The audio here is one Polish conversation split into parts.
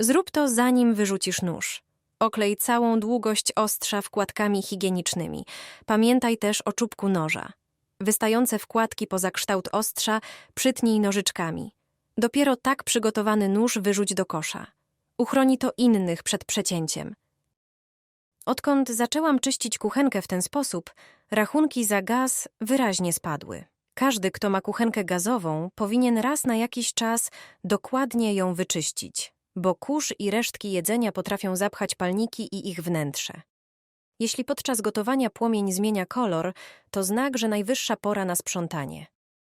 Zrób to zanim wyrzucisz nóż. Oklej całą długość ostrza wkładkami higienicznymi. Pamiętaj też o czubku noża. Wystające wkładki poza kształt ostrza przytnij nożyczkami. Dopiero tak przygotowany nóż wyrzuć do kosza. Uchroni to innych przed przecięciem. Odkąd zaczęłam czyścić kuchenkę w ten sposób, rachunki za gaz wyraźnie spadły. Każdy, kto ma kuchenkę gazową, powinien raz na jakiś czas dokładnie ją wyczyścić, bo kurz i resztki jedzenia potrafią zapchać palniki i ich wnętrze. Jeśli podczas gotowania płomień zmienia kolor, to znak, że najwyższa pora na sprzątanie.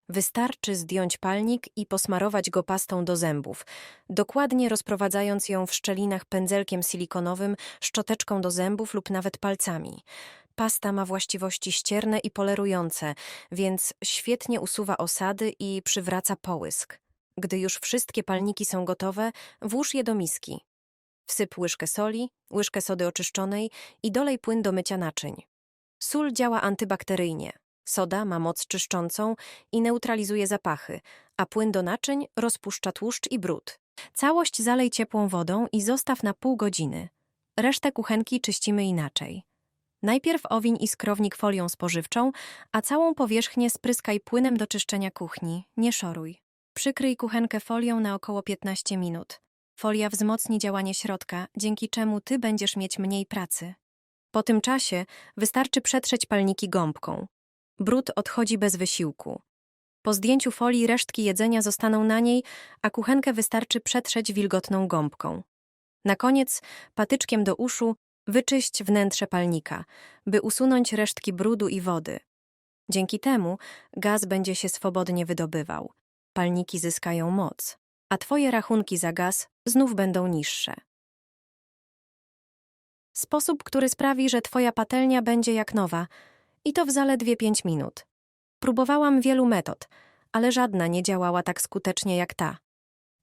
Wystarczy zdjąć palnik i posmarować go pastą do zębów, dokładnie rozprowadzając ją w szczelinach pędzelkiem silikonowym, szczoteczką do zębów lub nawet palcami. Pasta ma właściwości ścierne i polerujące, więc świetnie usuwa osady i przywraca połysk. Gdy już wszystkie palniki są gotowe, włóż je do miski. Wsyp łyżkę soli, łyżkę sody oczyszczonej i dolej płyn do mycia naczyń. Sól działa antybakteryjnie. Soda ma moc czyszczącą i neutralizuje zapachy, a płyn do naczyń rozpuszcza tłuszcz i brud. Całość zalej ciepłą wodą i zostaw na pół godziny. Resztę kuchenki czyścimy inaczej. Najpierw owiń i folią spożywczą, a całą powierzchnię spryskaj płynem do czyszczenia kuchni, nie szoruj. Przykryj kuchenkę folią na około 15 minut. Folia wzmocni działanie środka, dzięki czemu ty będziesz mieć mniej pracy. Po tym czasie wystarczy przetrzeć palniki gąbką. Brud odchodzi bez wysiłku. Po zdjęciu folii resztki jedzenia zostaną na niej, a kuchenkę wystarczy przetrzeć wilgotną gąbką. Na koniec patyczkiem do uszu wyczyść wnętrze palnika, by usunąć resztki brudu i wody. Dzięki temu gaz będzie się swobodnie wydobywał. Palniki zyskają moc, a twoje rachunki za gaz znów będą niższe. Sposób, który sprawi, że twoja patelnia będzie jak nowa i to w zaledwie 5 minut. Próbowałam wielu metod, ale żadna nie działała tak skutecznie jak ta.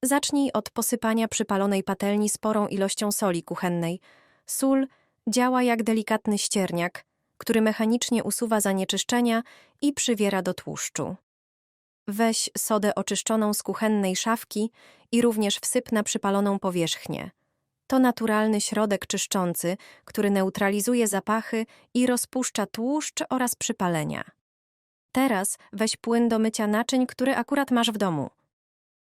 Zacznij od posypania przypalonej patelni sporą ilością soli kuchennej. Sól działa jak delikatny ścierniak, który mechanicznie usuwa zanieczyszczenia i przywiera do tłuszczu. Weź sodę oczyszczoną z kuchennej szafki i również wsyp na przypaloną powierzchnię. To naturalny środek czyszczący, który neutralizuje zapachy i rozpuszcza tłuszcz oraz przypalenia. Teraz weź płyn do mycia naczyń, który akurat masz w domu.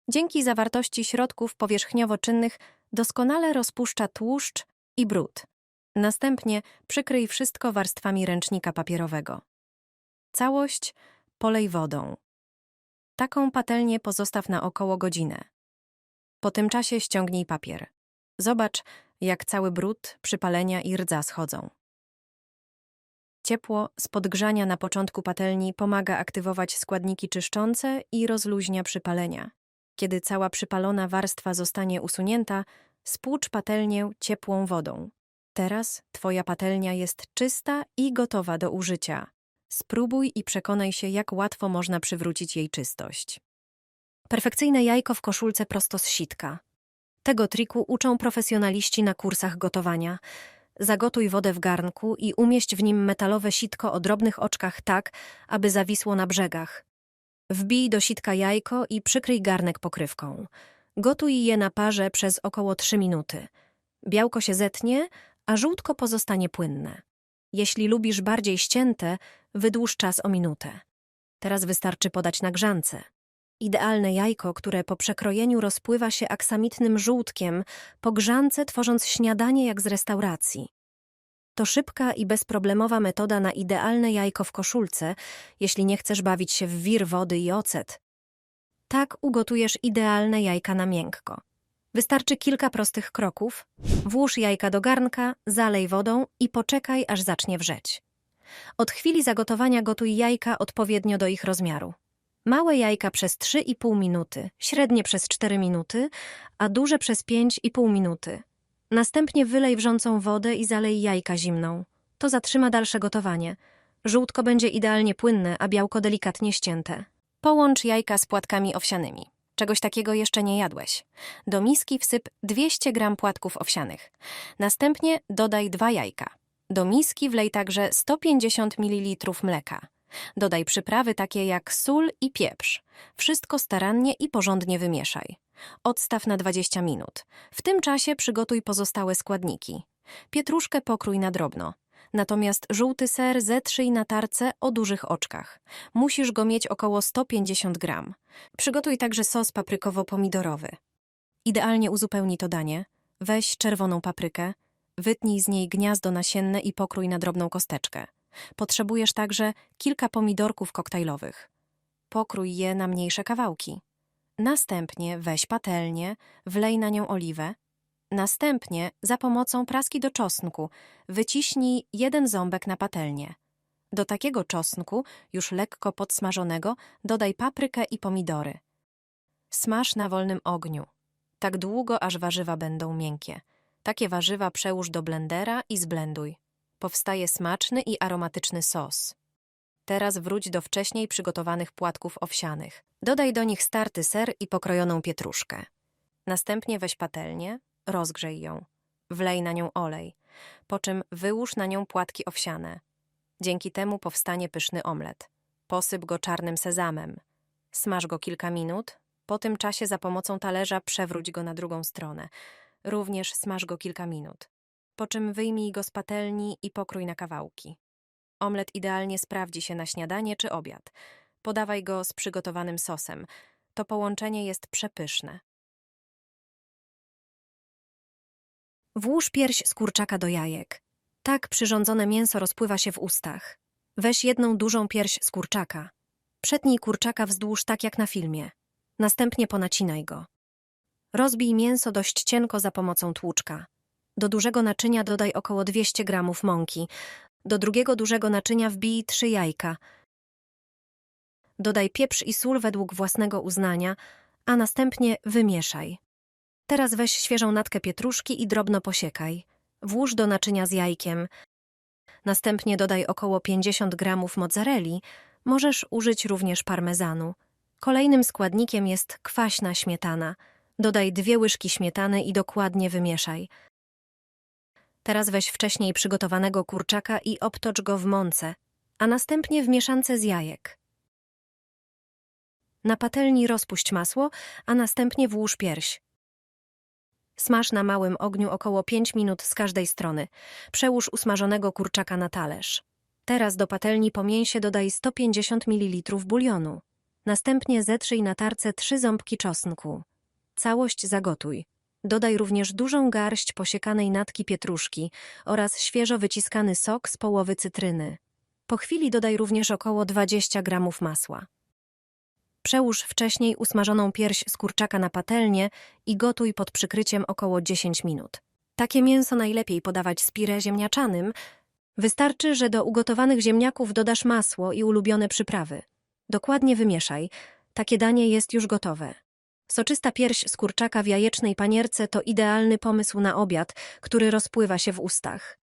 Dzięki zawartości środków powierzchniowo-czynnych doskonale rozpuszcza tłuszcz i brud. Następnie przykryj wszystko warstwami ręcznika papierowego. Całość polej wodą. Taką patelnię pozostaw na około godzinę. Po tym czasie ściągnij papier. Zobacz, jak cały brud, przypalenia i rdza schodzą. Ciepło z podgrzania na początku patelni pomaga aktywować składniki czyszczące i rozluźnia przypalenia. Kiedy cała przypalona warstwa zostanie usunięta, spłucz patelnię ciepłą wodą. Teraz twoja patelnia jest czysta i gotowa do użycia. Spróbuj i przekonaj się, jak łatwo można przywrócić jej czystość. Perfekcyjne jajko w koszulce prosto z sitka. Tego triku uczą profesjonaliści na kursach gotowania. Zagotuj wodę w garnku i umieść w nim metalowe sitko o drobnych oczkach tak, aby zawisło na brzegach. Wbij do sitka jajko i przykryj garnek pokrywką. Gotuj je na parze przez około 3 minuty. Białko się zetnie, a żółtko pozostanie płynne. Jeśli lubisz bardziej ścięte, wydłuż czas o minutę. Teraz wystarczy podać na grzance. Idealne jajko, które po przekrojeniu rozpływa się aksamitnym żółtkiem, po grzance tworząc śniadanie jak z restauracji. To szybka i bezproblemowa metoda na idealne jajko w koszulce, jeśli nie chcesz bawić się w wir wody i ocet. Tak ugotujesz idealne jajka na miękko. Wystarczy kilka prostych kroków. Włóż jajka do garnka, zalej wodą i poczekaj, aż zacznie wrzeć. Od chwili zagotowania gotuj jajka odpowiednio do ich rozmiaru. Małe jajka przez 3,5 minuty, średnie przez 4 minuty, a duże przez 5,5 minuty. Następnie wylej wrzącą wodę i zalej jajka zimną. To zatrzyma dalsze gotowanie. Żółtko będzie idealnie płynne, a białko delikatnie ścięte. Połącz jajka z płatkami owsianymi. Czegoś takiego jeszcze nie jadłeś. Do miski wsyp 200 gram płatków owsianych. Następnie dodaj dwa jajka. Do miski wlej także 150 ml mleka. Dodaj przyprawy takie jak sól i pieprz. Wszystko starannie i porządnie wymieszaj. Odstaw na 20 minut. W tym czasie przygotuj pozostałe składniki. Pietruszkę pokrój na drobno. Natomiast żółty ser zetrzyj na tarce o dużych oczkach. Musisz go mieć około 150 gram. Przygotuj także sos paprykowo-pomidorowy. Idealnie uzupełni to danie. Weź czerwoną paprykę, wytnij z niej gniazdo nasienne i pokrój na drobną kosteczkę. Potrzebujesz także kilka pomidorków koktajlowych. Pokrój je na mniejsze kawałki. Następnie weź patelnię, wlej na nią oliwę. Następnie za pomocą praski do czosnku wyciśnij jeden ząbek na patelnię. Do takiego czosnku, już lekko podsmażonego, dodaj paprykę i pomidory. Smaż na wolnym ogniu. Tak długo, aż warzywa będą miękkie. Takie warzywa przełóż do blendera i zblenduj. Powstaje smaczny i aromatyczny sos. Teraz wróć do wcześniej przygotowanych płatków owsianych. Dodaj do nich starty ser i pokrojoną pietruszkę. Następnie weź patelnię, rozgrzej ją. Wlej na nią olej, po czym wyłóż na nią płatki owsiane. Dzięki temu powstanie pyszny omlet. Posyp go czarnym sezamem. Smaż go kilka minut, po tym czasie za pomocą talerza przewróć go na drugą stronę. Również smaż go kilka minut. Po czym wyjmij go z patelni i pokrój na kawałki. Omlet idealnie sprawdzi się na śniadanie czy obiad. Podawaj go z przygotowanym sosem. To połączenie jest przepyszne. Włóż pierś z kurczaka do jajek. Tak przyrządzone mięso rozpływa się w ustach. Weź jedną dużą pierś z kurczaka. Przetnij kurczaka wzdłuż tak jak na filmie. Następnie ponacinaj go. Rozbij mięso dość cienko za pomocą tłuczka. Do dużego naczynia dodaj około 200 gramów mąki. Do drugiego dużego naczynia wbij trzy jajka. Dodaj pieprz i sól według własnego uznania, a następnie wymieszaj. Teraz weź świeżą natkę pietruszki i drobno posiekaj. Włóż do naczynia z jajkiem. Następnie dodaj około 50 gramów mozzarelli. Możesz użyć również parmezanu. Kolejnym składnikiem jest kwaśna śmietana. Dodaj dwie łyżki śmietany i dokładnie wymieszaj. Teraz weź wcześniej przygotowanego kurczaka i obtocz go w mące, a następnie w mieszance z jajek. Na patelni rozpuść masło, a następnie włóż pierś. Smaż na małym ogniu około 5 minut z każdej strony. Przełóż usmażonego kurczaka na talerz. Teraz do patelni po mięsie dodaj 150 ml bulionu. Następnie zetrzyj na tarce trzy ząbki czosnku. Całość zagotuj. Dodaj również dużą garść posiekanej natki pietruszki oraz świeżo wyciskany sok z połowy cytryny. Po chwili dodaj również około 20 gramów masła. Przełóż wcześniej usmażoną pierś z kurczaka na patelnię i gotuj pod przykryciem około 10 minut. Takie mięso najlepiej podawać z pire ziemniaczanym. Wystarczy, że do ugotowanych ziemniaków dodasz masło i ulubione przyprawy. Dokładnie wymieszaj. Takie danie jest już gotowe. Soczysta pierś z kurczaka w jajecznej panierce to idealny pomysł na obiad, który rozpływa się w ustach.